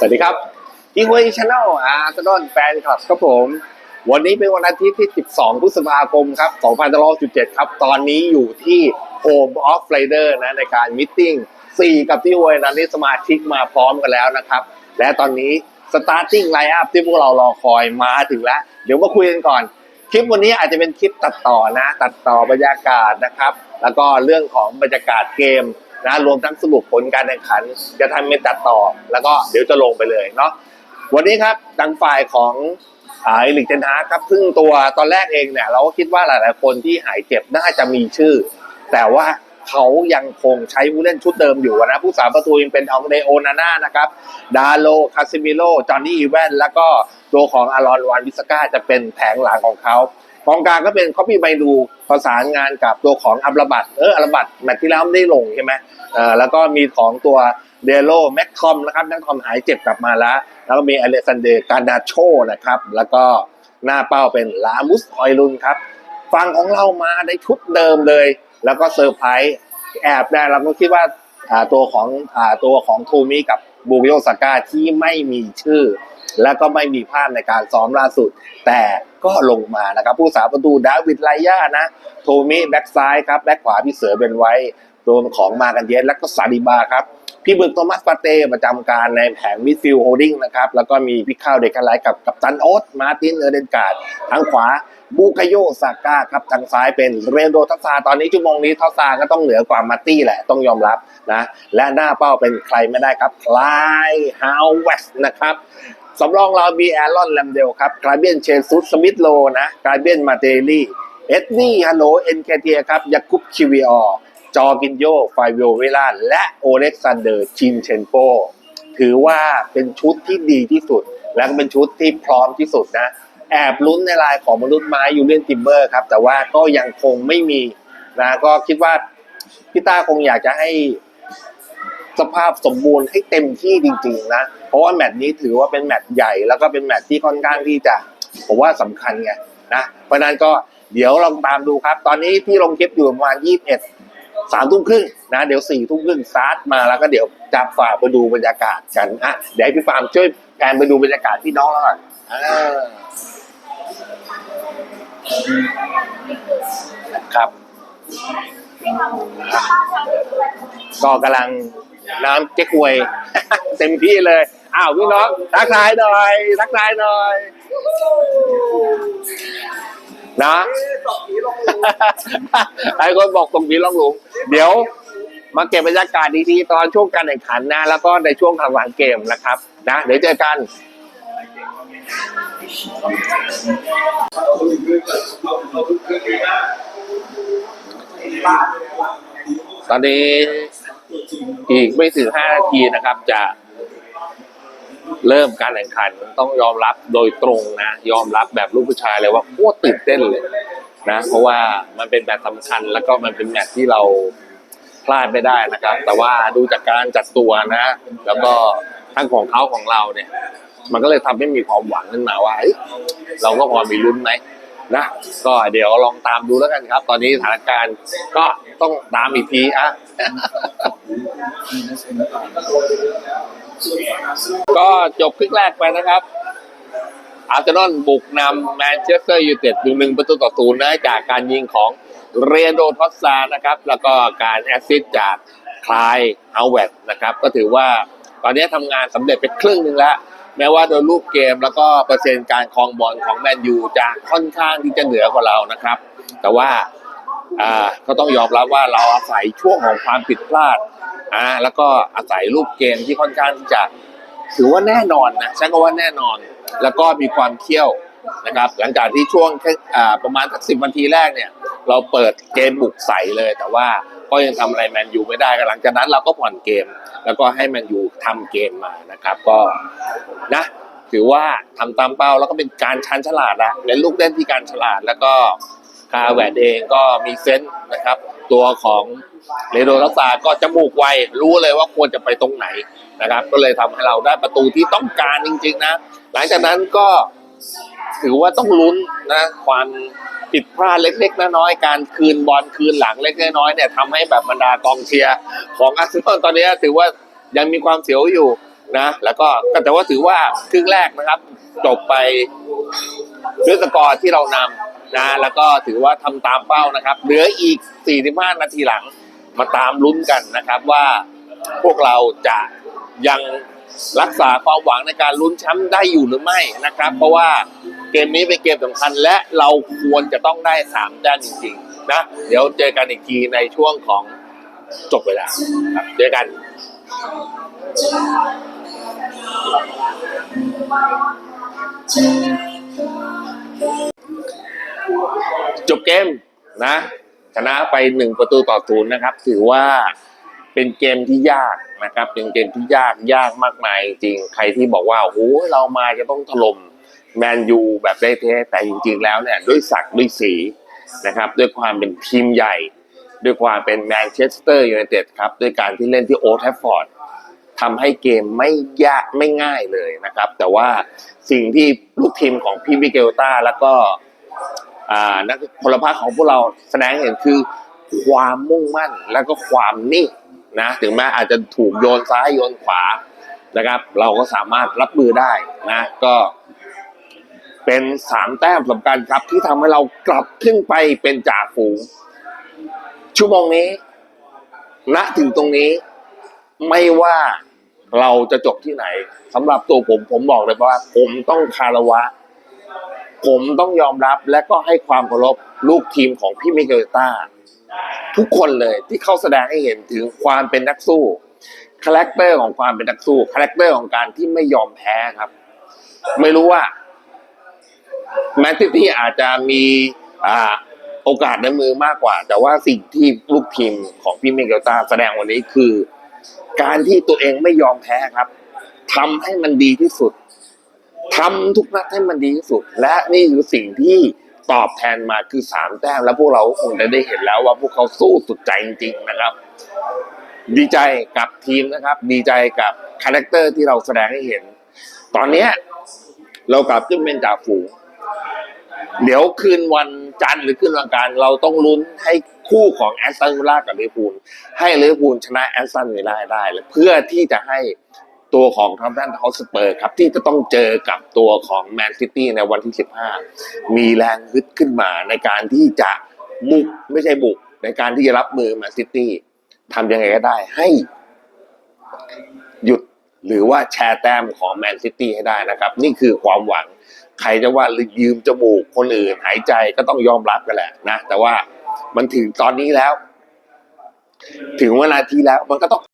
สวัสดีครับที่เวชแนลอาร์เซนอลแฟนคลับครับผม วันนี้เป็นวันอาทิตย์ที่ 12 พฤษภาคมครับ2567 ครับ ตอนนี้อยู่ที่ Home of Rider นะในการมิทติ้ง4กับที่เวยนั้นนี่สมาชิกมาพร้อมกันแล้วนะครับ และตอนนี้ starting line up ที่พวกเรารอคอยมาถึงแล้ว เดี๋ยวมาคุยกันก่อน คลิปวันนี้อาจจะเป็นคลิปตัดต่อนะ ตัดต่อบรรยากาศนะครับ แล้วก็เรื่องของบรรยากาศเกม นะรวมทั้งสรุปผลการแข่งขัน จะทำเป็นตัดต่อ แล้วก็เดี๋ยวจะลงไปเลยเนาะวันนี้ครับทางฝ่ายของอาเอลิกเทนฮาครับซึ่งตัวตอนแรกเองเนี่ยเราก็คิดว่าหลายๆคนที่หายเจ็บน่าจะมีชื่อ แต่ว่าเขายังคงใช้ผู้เล่นชุดเดิมอยู่นะ ผู้สาประตูยังเป็นอองเดโอนาน่านะครับดาโลคาซิมิโลจอห์นนี่อีแวนแล้วก็ตัวของอารอนวานวิสก้าจะเป็นแผงหลังของเขา กองกลางก็เป็นคอปปี้ไบดูประสานงานกับตัวของอับาบัตเอออับาบัตแมตที่แล้วไม่ได้ลงใช่ไหมเออแล้วก็มีของตัวเดโลแม็กคอมนะครับแม็กคอมหายเจ็บกลับมาแล้ว แล้วก็มีอเลซันเดร์การนาโชนะครับแล้วก็หน้าเป้าเป็นลามุสฮอยลุนครับฝั่งของเรามาในชุดเดิมเลย แล้วก็เซอร์ไพรส์แอบได้เราก็คิดว่าตัวของอตัวของทูมิกับบูโอซาก้าที่ไม่มีชื่อ แล้วก็ไม่มีภาพในการซ้อมล่าสุด แต่ก็ลงมานะครับ ผู้สาประตูดาวิดไลย่านะ โทมิแบ็กซ้ายครับ แบ็กขวาพี่เสือเป็นไว้ตัวของมากันเยสแล้วก็ซาดิบาครับ พี่บึกโทมัสปาเต้ประจำการในแผงมิดฟิลด์โฮลดิ้งนะครับ แล้วก็มีพี่ข้าวเด็กกันไลกับกับตันโอ๊ตมาตินเออร์เดนการ์ดทางขวาบูกาโยซาก้าครับทางซ้ายเป็นเรนโดทัสซาตอนนี้ชั่วโมงนี้ทัสซาก็ต้องเหนือกว่ามาร์ตี้แหละต้องยอมรับนะ และหน้าเป้าเป็นใครไม่ได้ครับคลายฮาวเวสนะครับ สำรองเรามีแอรอนแลมเดลครับกราเบียนเชนซุสสมิธโลนะกราเบียนมาเตลี่เอ็ดดี้ฮัลโหลเอ็นเคเทียครับยาคุปคิวิออจอกินโยไฟวิโอเวลาและโอเล็กซานเดอร์ชินเชนโปถือว่าเป็นชุดที่ดีที่สุด และเป็นชุดที่พร้อมที่สุดนะ แอบลุ้นในลายของมนุษย์ไม้ยูเลียนติมเบอร์ครับ แต่ว่าก็ยังคงไม่มีนะก็คิดว่าพี่ต้าคงอยากจะให้ สภาพสมบูรณ์ให้เต็มที่จริง ๆ นะ เพราะว่าแมตช์นี้ถือว่าเป็นแมตช์ใหญ่แล้วก็เป็นแมตช์ที่ค่อนข้างที่จะผมว่าสำคัญไงนะเพราะนั้นก็เดี๋ยวลองตามดูครับ ตอนนี้ที่ลงคลิปอยู่ประมาณยี่สิบเอ็ดสามทุ่มครึ่งนะเดี๋ยวสี่ทุ่มครึ่งซาร์ทมาแล้วก็เดี๋ยวจะฝากไปดูบรรยากาศกันอะเดี๋ยวให้พี่ฟาร์มช่วยแพนไปดูบรรยากาศพี่น้องแล้วก่อนครับก็กำลัง น้ำเจ๊กวย เต็มที่เลย อ้าวพี่น้องทักทายหน่อยทักทายหน่อยนะหลายคนบอกตรงนี้ล่องหลุมเดี๋ยวมาเก็บบรรยากาศดีๆตอนช่วงการแข่งขันนะ แล้วก็ในช่วงทำหลังเกมนะครับ นะ เดี๋ยวเจอกันตอนนี้ อีกไม่ถึงห้านาทีนะครับ จะเริ่มการแข่งขันต้องยอมรับโดยตรงนะ ยอมรับแบบลูกผู้ชายเลยว่าโคตรตื่นเต้นเลยนะ เพราะว่ามันเป็นแมตช์สำคัญ แล้วก็มันเป็นแมตช์ที่เราพลาดไม่ได้นะครับ แต่ว่าดูจากการจัดตัวนะ แล้วก็ทั้งของเขาของเราเนี่ย มันก็เลยทำให้มีความหวังขึ้นมาว่าเอ้ยเราก็พอมีลุ้นไหม นะก็เดี๋ยวลองตามดูแล้วกันครับ ตอนนี้สถานการณ์ก็ต้องตามอีกทีอะก็จบครึ่งแรกไปนะครับ อาร์เซนอลบุกนำแมนเชสเตอร์ยูไนเต็ดอยู่หนึ่งประตูต่อศูนย์นะจากการยิงของเรนโดทอสซานะครับ แล้วก็การแอสซิสจากคลายเอาเวตนะครับ ก็ถือว่าตอนนี้ทำงานสำเร็จไปครึ่งหนึ่งแล้ว แม้ว่าโดยรูปเกมแล้วก็เปอร์เซ็นต์การครองบอลของแมนยูจะค่อนข้างที่จะเหนือกว่าเรานะครับ แต่ว่าก็ต้องยอมรับว่าเราอาศัยช่วงของความผิดพลาดอ่าแล้วก็อาศัยรูปเกมที่ค่อนข้างจะถือว่าแน่นอนนะใช้คำว่าแน่นอน แล้วก็มีความเขี้ยวนะครับ หลังจากที่ช่วงประมาณสักสิบนาทีแรกเนี่ย เราเปิดเกมบุกใส่เลยแต่ว่า ก็ยังทำอะไรแมนยูไม่ได้หลังจากนั้นเราก็ผ่อนเกม แล้วก็ให้แมนยูทำเกมมานะครับ ก็นะถือว่าทำตามเป้าแล้วก็เป็นการชันฉลาดนะเป็นลูกเล่นที่การฉลาดแล้วก็คาแวนเองก็มีเซนส์นะครับ ตัวของเรโดรัสซาก็จมูกไวรู้เลยว่าควรจะไปตรงไหนนะครับ ก็เลยทำให้เราได้ประตูที่ต้องการจริง ๆ นะ หลังจากนั้นก็ถือว่าต้องลุ้นนะความ ผิดพลาดเล็กๆน้อยๆการคืนบอลคืนหลังเล็กๆน้อยๆเนี่ยทำให้แบบบรรดากองเชียร์ของอาร์เซนอลตอนนี้ถือว่ายังมีความเสียวอยู่นะ แล้วก็แต่ว่าถือว่าครึ่งแรกนะครับจบไปด้วยสกอร์ที่เรานำนะ แล้วก็ถือว่าทำตามเป้านะครับ เหลืออีก 45 นาทีหลังมาตามลุ้นกันนะครับว่าพวกเราจะยังรักษาความหวังในการลุ้นแชมป์ได้อยู่หรือไม่นะครับ เพราะว่า เกมนี้เป็นเกมสำคัญและเราควรจะต้องได้สามแต้มจริงๆนะเดี๋ยวเจอกันอีกทีในช่วงของจบเวลาครับเจอกัน จบเกมนะชนะไปหนึ่งประตูต่อศูนย์นะครับ ถือว่าเป็นเกมที่ยากนะครับ เป็นเกมที่ยากยากมากมายจริงใครที่บอกว่าโอ้เรามาจะต้องถล่ม แมนยูแบบได้เท้แต่จริงๆแล้วเนี่ยด้วยศักดิ์ด้วยสีนะครับด้วยความเป็นทีมใหญ่ ด้วยความเป็นแมนเชสเตอร์ยูไนเต็ดครับด้วยการที่เล่นที่โอ t แทฟฟอร์ดทำให้เกมไม่ยากไม่ง่ายเลยนะครับ แต่ว่าสิ่งที่ลูกทีมของพี่มิเกลต้าแล้วก็อ่านักพลพรรคของพวกเราแสดงเห็นคือความมุ่งมั่นแล้วก็ความนิ่งนะถึงแม้อาจจะถูกโยนซ้ายโยนขวานะครับ เราก็สามารถรับมือได้นะ ก็ เป็นสามแต้มสำคัญครับ ที่ทำให้เรากลับขึ้นไปเป็นจ่าฝูง ชั่วโมงนี้ ณถึงตรงนี้ไม่ว่าเราจะจบที่ไหนสำหรับตัวผมผมบอกเลยว่า ผมต้องคารวะ ผมต้องยอมรับและก็ให้ความเคารพลูกทีมของพี่มิเกลต้า ทุกคนเลยที่เขาแสดงให้เห็นถึงความเป็นนักสู้คาแรคเตอร์ของความเป็นนักสู้คาแรคเตอร์ของการที่ไม่ยอมแพ้ครับ ไม่รู้ว่า แมนซิตี้อาจจะมีอ่าโอกาสในมือมากกว่า แต่ว่าสิ่งที่ลูกทีมของพี่เมิเกลตาแสดงวันนี้คือ การที่ตัวเองไม่ยอมแพ้ครับทำให้มันดีที่สุดทำทุกนัดให้มันดีที่สุด และนี่คือสิ่งที่ตอบแทนมาคือสามแต้มแล้วพวกเราคงจะได้เห็นแล้วว่าพวกเขาสู้สุดใจจริงๆนะครับ ดีใจกับทีมนะครับ ดีใจกับคาแรคเตอร์ที่เราแสดงให้เห็น ตอนนี้เรากลับขึ้นเป็นจ่าฝูง เดี๋ยวคืนวันจันทร์หรือคืนวันการ เราต้องลุ้นให้คู่ของแอสตันวิลล่ากับลิเวอร์พูลให้ลิเวอร์พูลชนะแอสตันวิลล่าได้เลยเพื่อที่จะให้ตัวของทอมสันฮอสเปอร์ครับที่จะต้องเจอกับตัวของแมนซิตี้ในวันที่ 15 มีแรงฮึดขึ้นมาในการที่จะบุกไม่ใช่บุก ในการที่จะรับมือแมนซิตี้ทำยังไงก็ได้ให้หยุดหรือว่าแชร์แต้มของแมนซิตี้ให้ได้นะครับ นี่คือความหวัง ใครจะว่ายืมจมูกคนอื่นหายใจก็ต้องยอมรับกันแหละนะ แต่ว่ามันถึงตอนนี้แล้ว ถึงเวลาทีแล้วมันก็ต้อง